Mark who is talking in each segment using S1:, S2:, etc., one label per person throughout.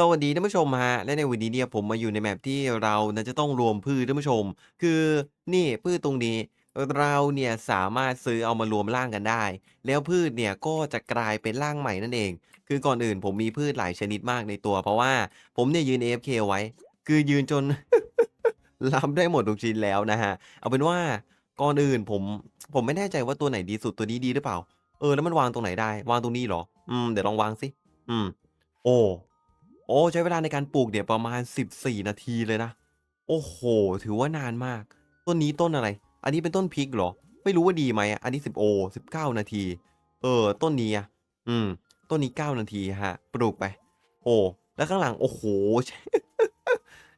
S1: สวัสดีท่านผู้ชมฮะ และในวันนี้เนี่ยผมมาอยู่ในแมปที่เรานะจะต้องรวมพืชท่านผู้ชม คือนี่พืชตรงนี้ เราเนี่ยสามารถซื้อเอามารวมร่างกันได้ แล้วพืชเนี่ยก็จะกลายเป็นร่างใหม่นั่นเอง คือก่อนอื่นผมมีพืชหลายชนิดมากในตัว เพราะว่าผมเนี่ยยืน AFK ไว้ คือยืนจน รับได้หมดทุกชิ้นแล้วนะฮะ เอาเป็นว่าก่อนอื่นผมผมไม่แน่ใจว่าตัวไหนดีสุดตัวนี้ดีหรือเปล่า เออแล้วมันวางตรงไหนได้ วางตรงนี้เหรอ อืมเดี๋ยวลองวางสิ อืม โอ้ โอ้ ใช้เวลาในการปลูกเนี่ยประมาณ 14 นาทีเลยนะ โอ้โฮถือว่านานมาก ต้นนี้ต้นอะไร อันนี้เป็นต้นพริกเหรอ ไม่รู้ว่าดีไหมอันนี้ 10 โอ้19 นาที เออ ต้นนี้อะอืม ต้นนี้ 9 นาทีครับปลูกไป โอ้ แล้วข้างหลัง โอ้โฮ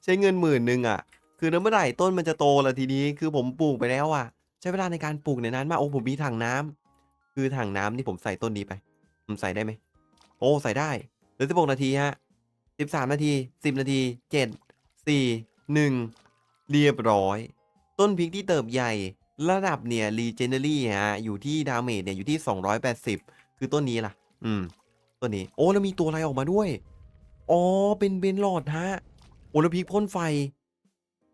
S1: ใช้เงิน10,000อะคือแล้วเมื่อไหร่ต้นมันจะโตละทีนี้ คือผมปลูกไปแล้วอะ ใช้เวลาในการปลูกเนี่ยนานมาก โอ้ ผมมีถังน้ำคือถังน้ำนี่ผมใส่ต้นนี้ไป ผมใส่ได้ไหม โอ้ ใส่ได้เหลือ16นาทีค รับ13นาที10นาที7 4 1เรียบร้อย ต้นพริกที่เติบใหญ่ ระดับเนี่ย Legendary ฮะอยู่ที่ดาเมจเนี่ยอยู่ที่ 280 คือต้นนี้ล่ะ อืมต้นนี้ โอ้แล้วมีตัวอะไรออกมาด้วย อ๋อ เป็นเบนลอดฮะ โอ้แล้วพริกพ่นไฟ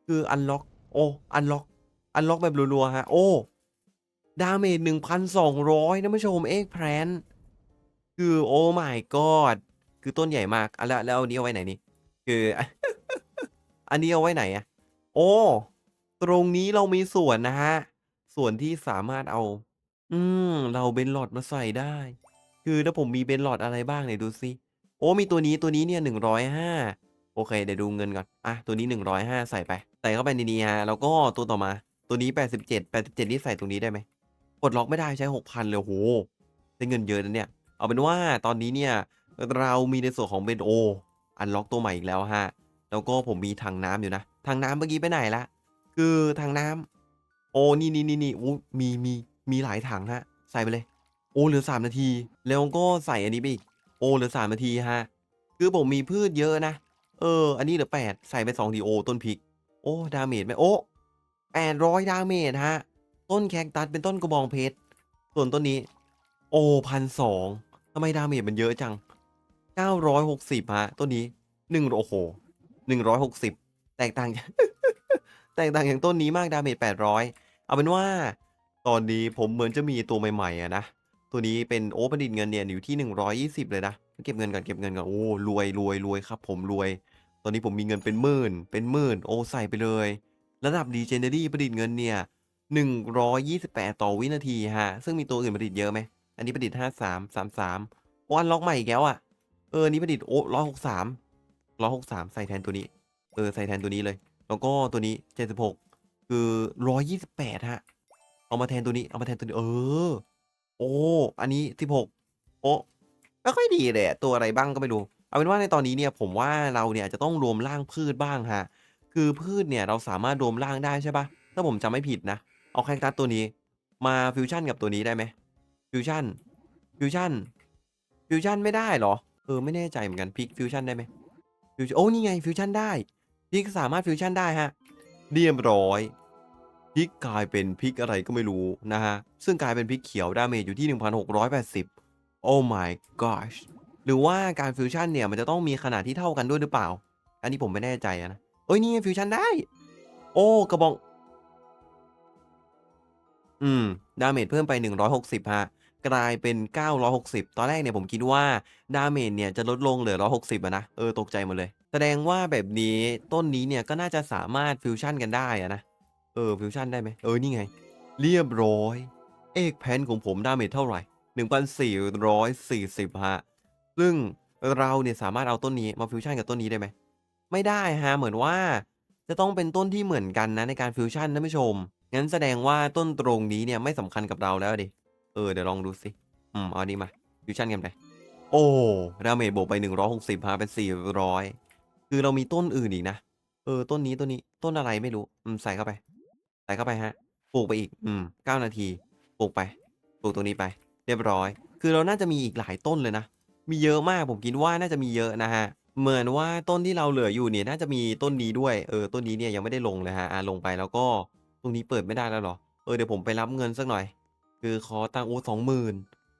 S1: คืออันล็อก โอ้อันล็อก อันล็อกแบบรัวๆฮะ โอ้ดาเมจ1,200ท่านผู้ชมเอ็กแพลนคือโอ้ my god คือต้นใหญ่มากอะแล้วแล้วอันนี้เอาไว้ไหนนี่คือ อันนี้เอาไว้ไหนอะโอ้ ตรงนี้เรามีสวนนะฮะสวนที่สามารถเอา อืม เราเบนหลอดมาใส่ได้ คือถ้าผมมีเบนหลอดอะไรบ้างไหนดูสิโอ้มีตัวนี้ตัวนี้เนี่ย105โอเค เดี๋ยวดูเงินก่อน อะ ตัวนี้ 105 ใส่ไป ใส่เข้าไปในนี้ฮะ แล้วก็ตัวต่อมา ตัวนี้ 87 87 นี่ใส่ตรงนี้ได้ไหมปลดล็อกไม่ได้ใช้ 6,000เลยโอ้โฮได้เงินเยอะนะเนี่ย เอาเป็นว่าตอนนี้เนี่ย เรามีในส่วนของเบนโออันล็อกตัวใหม่อีกแล้วครับแล้วก็ผมมีถังน้ำอยู่นะถังน้ำเมื่อกี้ไปไหนล้วคือถังน้ำโอ้นี่ๆๆๆโอ้มีมีมีหลายถังครับใส่ไปเลย โอ้เหลือ3นาที แล้วก็ใส่อันนี้ไปอีก โอ้เหลือ3นาทีครับคือผมมีพืชเยอะนะ เออ อันนี้เหลือ8ใส่ไป2ทีโอต้นพริก โอ้ ดาเมจไหมโอ้800ดาเมจครับต้นแคคตัสเป็นต้นกระบองเพชร ส่วนต้นนี้ โอ้1,200ทำไมดาเมจมันเยอะจัง 960ครับต้นนี้1โอ้โฮ160 แตกต่าง แตกต่างจากต้นนี้มากดาเมจ800 เอาเป็นว่า ตอนนี้ผมเหมือนจะมีตัวใหม่ๆอะนะ ตัวนี้เป็นโอ้ประดิษฐ์เงินเนี่ยอยู่ที่ 120 เลยนะ เก็บเงินก่อนเก็บเงินก่อนโอ้รวยรวยรวยครับ ผมรวย ตอนนี้ผมมีเงินเป็นหมื่น เป็นหมื่นโอ้ใส่ไปเลย ระดับ Legendary ประดิษฐ์เงินเนี่ย128 ต่อวินาทีครับซึ่งมีตัวอื่นประดิษฐ์เยอะไหม อันนี้ประดิษฐ์ 53 33โอ้อันล็อกใหม่อีกแล้วอะ เออนี้ประดิษฐ์โอ้163 163ใส่แทนตัวนี้ เออ ใส่แทนตัวนี้เลย แล้วก็ตัวนี้76คือ128ครับแปดฮะ เอามาแทนตัวนี้ เอามาแทนตัวนี้ เออ โอ้ อันนี้16โอ้ไม่ค่อยดีเลยตัวอะไรบ้างก็ไม่รู้ เอาเป็นว่าในตอนนี้เนี่ยผมว่าเราเนี่ยจะต้องรวมร่างพืชบ้างครับคือพืชเนี่ยเราสามารถรวมร่างได้ใช่ปล่าถ้าผมจำไม่ผิดนะ เอาแคคตัสตัวนี้ มาฟิวชั่นกับตัวนี้ได้ไหมฟิวชั่น ฟิวชั่น ฟิวชั่นไม่ได้เหรอ? เออไม่แน่ใจเหมือนกันพิกฟิวชั่นได้ไหม?ฟิวโอ้นี่ไงฟิวชั่นได้พิกสามารถฟิวชั่นได้ครับเรียบร้อยพิกกลายเป็นพิกอะไรก็ไม่รู้นะครับซึ่งกลายเป็นพิกเขียวดาเมจอยู่ที่ 1,680 โอ้ my gosh หรือว่าการฟิวชั่นเนี่ยมันจะต้องมีขนาดที่เท่ากันด้วยหรือเปล่า อันนี้ผมไม่แน่ใจนะเฮ้ยนี่ไงฟิวชั่นได้ โอ้กระบอง อืม ดาเมจเพิ่มไป 160ครับ กลายเป็น 960 ตอนแรกเนี่ยผมคิดว่าดาเมจเนี่ยจะลดลงเหลือ 160อะนะ เออ ตกใจหมดเลย แสดงว่าแบบนี้ต้นนี้เนี่ยก็น่าจะสามารถฟิวชั่นกันได้อะนะ เออ ฟิวชั่นได้ไหมเออ นี่ไง เรียบร้อย เอกแพนของผมดาเมจเท่าไหร1,440ครับซึ่งเราเนี่ยสามารถเอาต้นนี้มาฟิวชั่นกับต้นนี้ได้ไหม ไม่ได้ครับเหมือนว่า จะต้องเป็นต้นที่เหมือนกันนะในการฟิวชันท่านผู้ชม งั้นแสดงว่าต้นตรงนี้เนี่ยไม่สำคัญกับเราแล้วดิ เออเดี๋ยวลองดูสิอืมเอาอันนี้มาฟิวชันกันไปโอ้ดาเมจบวกไป 160ครับเป็น 400 คือเรามีต้นอื่นอีกนะ เออ ต้นนี้ต้นนี้ต้นอะไรไม่รู้ อืม ใส่เข้าไป ใส่เข้าไปครับปลูกไปอีก อืม9นาที ปลูกไป ปลูกตรงนี้ไป เรียบร้อย คือเราน่าจะมีอีกหลายต้นเลยนะ มีเยอะมาก ผมคิดว่าน่าจะมีเยอะนะครับเหมือนว่าต้นที่เราเหลืออยู่เนี่ยน่าจะมีต้นนี้ด้วย เออ ต้นนี้เนี่ยยังไม่ได้ลงเลยครับอาลงไปแล้วก็ ตรงนี้เปิดไม่ได้แล้วเหรอ?เออ เดี๋ยวผมไปรับเงินสักหน่อย คือขอตังค์โอ้20,000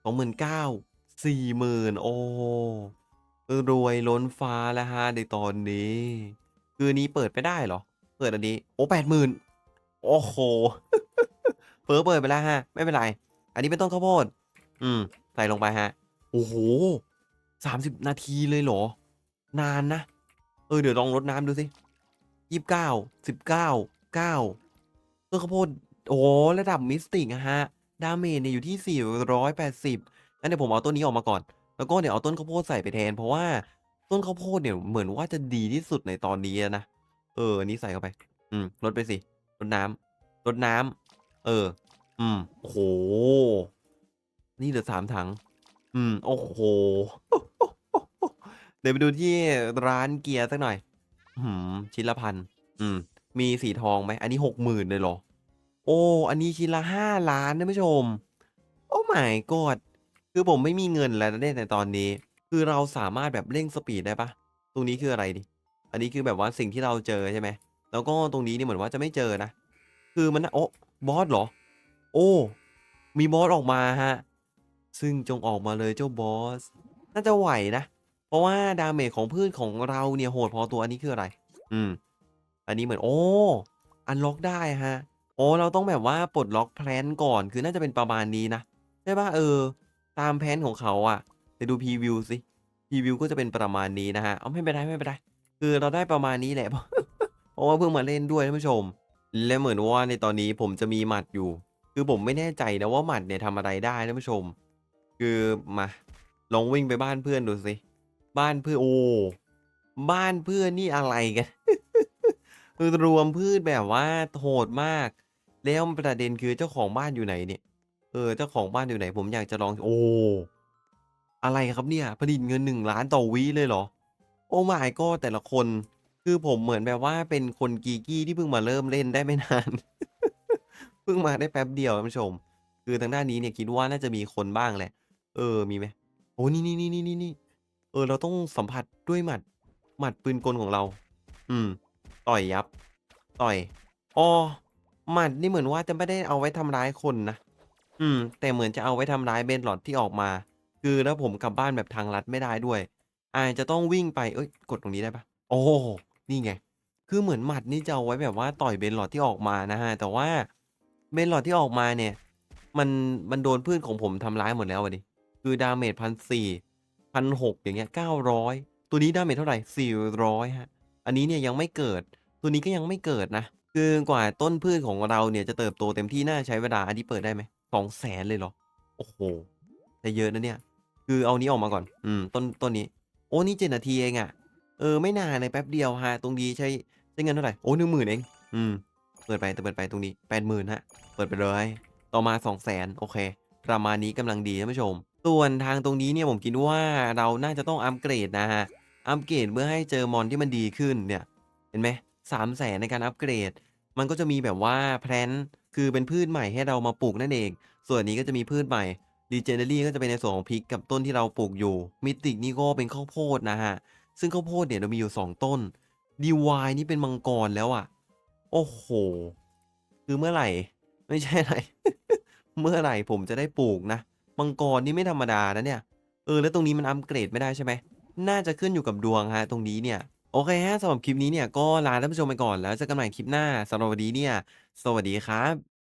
S1: 29,000 40,000โอ้รวยล้นฟ้าแล้วครับในตอนนี้ คือนนี้เปิดไม่ได้เหรอ?เปิดอันนี้ โอ้80,000โอ้โฮเผลอเปิดไปแล้วครับไม่เป็นไร อันนี้เป็นต้นข้าวโพดอืม ใส่ลงไปครับโอ้โฮ30นาทีเลยเหรอ?นานนะ เออ เดี๋ยวลองรดน้ำดูสิ29 19 9ต้นข้าวโพดโอ้ระดับ Mystic อะ ครับ Damage เนี่ยอยู่ที่ 480งั้นเดี๋ยวผมเอาต้นนี้ออกมาก่อน แล้วก็เดี๋ยวเอาต้นข้าวโพดใส่ไปแทน เพราะว่าต้นข้าวโพดเนี่ยเหมือนว่าจะดีที่สุดในตอนนี้นะ เอออันนี้ใส่เข้าไป อืมรดไปสิรดน้ำรดน้ำเออ อืม โอ้โฮนี่เหลือ3ถัง อืม โอ้โฮเดี๋ยวไปดูที่ร้านเกียร์สักหน่อย อื้อฮือชิ้นละ1,000อืม มีสีทองไหม?อันนี้60,000เลยเหรอ? โอ้ อันนี้ชิ้นละ5,000,000ท่านผู้ชม Oh my god คือผมไม่มีเงินแล้วนะเนี่ยในตอนนี้ คือเราสามารถแบบเร่งสปีดได้ปล่า?ตรงนี้คืออะไรนี่?อันนี้คือแบบว่าสิ่งที่เราเจอใช่ไหม?แล้วก็ตรงนี้เนี่ยเหมือนว่าจะไม่เจอนะ คือมันนะโอ๊ะบอสเหรอ?โอ้ มีบอสออกมาครับซึ่งจงออกมาเลยเจ้าบอส น่าจะไหวนะ เพราะว่า Damage ของพืชของเราเนี่ยโหดพอตัวอันนี้คืออะไร?อืม อันนี้เหมือนโอ้ อันล็อกได้ครับ อ๋อ เราต้องแบบว่าปลดล็อก Plant ก่อน คือน่าจะเป็นประมาณนี้นะใช่เปล่า?เออ ตาม Plant ของเขาอะไปดูพรีวิวสิพรีวิวก็จะเป็นประมาณนี้นะครับอ้าไม่เป็นไรไม่เป็นไร คือเราได้ประมาณนี้แหละ เพราะว่าเพิ่งมาเล่นด้วยท่านผู้ชม และเหมือนว่าในตอนนี้ผมจะมีหมัดอยู่ คือผมไม่แน่ใจนะว่าหมัดเนี่ยทำอะไรได้ท่านผู้ชม คือมาลองวิ่งไปบ้านเพื่อนดูสิ บ้านเพื่อนโอ้ บ้านเพื่อนนี่อะไรกัน คือรวมพืชแบบว่าโหดมาก แล้วประเด็นคือเจ้าของบ้านอยู่ไหนเนี่ย?เออ เจ้าของบ้านอยู่ไหน?ผมอยากจะลอง โอ้ อะไรครับเนี่ย ผลิตเงิน1,000,000ต่อวิเลยเหรอ? Oh my god แต่ละคน คือผมเหมือนแบบว่าเป็นคน Geeky ที่เพิ่งมาเริ่มเล่นได้ไม่นาน เพิ่งมาได้แป๊บเดียวท่านผู้ชม คือทางด้านนี้เนี่ยคิดว่าน่าจะมีคนบ้างแหละ เออ มีไหม?โอ้นี่ๆๆๆๆเออ เราต้องสัมผัสด้วยหมัด หมัดปืนกลของเรา อืม ต่อยยับ ต่อยอ้อ หมัดนี่เหมือนว่าจะไม่ได้เอาไว้ทำร้ายคนนะ อืม แต่เหมือนจะเอาไว้ทำร้าย Bedrock ที่ออกมา คือแล้วผมกลับบ้านแบบทางลัดไม่ได้ด้วย อาจจะต้องวิ่งไป เอ๊ยกดตรงนี้ได้ปล่า?โอ้นี่ไง คือเหมือนหมัดนี่จะเอาไว้แบบว่าต่อย Bedrock ที่ออกมานะครับแต่ว่า Bedrock ที่ออกมาเนี่ย มันมันโดนพืชของผมทำร้ายหมดแล้วอะดิ คือ Damage 1,400 1,600อย่างเงี้ย900ตัวนี้ Damage เท่าไหร?400ครับอันนี้เนี่ยยังไม่เกิด ตัวนี้ก็ยังไม่เกิดนะ คือกว่าต้นพืชของเราเนี่ยจะเติบโตเต็มที่น่าใช้เวลาอันนี้เปิดได้ไหม?200,000เลยเหรอ?โอ้โฮได้เยอะนะเนี่ย คือเอานี้ออกมาก่อน อืม ต้นต้นนี้ โอ้นี่7นาทีเองอะเออไม่นานเลยแป๊บเดียวครับตรงนี้ใช้ใช้เงินเท่าไหร่?โอ้10,000เอง อืม เปิดไปแต่เปิดไปตรงนี้80,000ครับเปิดไปเลย ต่อมา200,000โอเค ประมาณนี้กำลังดีท่านผู้ชม ส่วนทางตรงนี้เนี่ยผมคิดว่าเราน่าจะต้องอัปเกรดนะครับอัปเกรดเพื่อให้เจอมอนที่มันดีขึ้นเนี่ย เห็นไหม? 300,000 ในการอัปเกรด มันก็จะมีแบบว่า Plant คือเป็นพืชใหม่ให้เรามาปลูกนั่นเอง ส่วนนี้ก็จะมีพืชใหม่ Legendary ก็จะเป็นในส่วนของพริกกับต้นที่เราปลูกอยู่ Mythic นี่ก็เป็นข้าวโพดนะครับซึ่งข้าวโพดเนี่ยเรามีอยู่ 2 ต้น Divine นี่เป็นมังกรแล้วอะโอ้โฮคือเมื่อไหร่ ไม่ใช่อะไร เมื่อไหร่ผมจะได้ปลูกนะ มังกรนี่ไม่ธรรมดานะเนี่ย เออ แล้วตรงนี้มันอัปเกรดไม่ได้ใช่ไหม?น่าจะขึ้นอยู่กับดวงครับตรงนี้เนี่ย โอเคฮะ สำหรับคลิปนี้เนี่ย ก็ลาท่านผู้ชมไปก่อน แล้วเจอกันใหม่คลิปหน้า สำหรับวันนี้เนี่ย สวัสดีครับ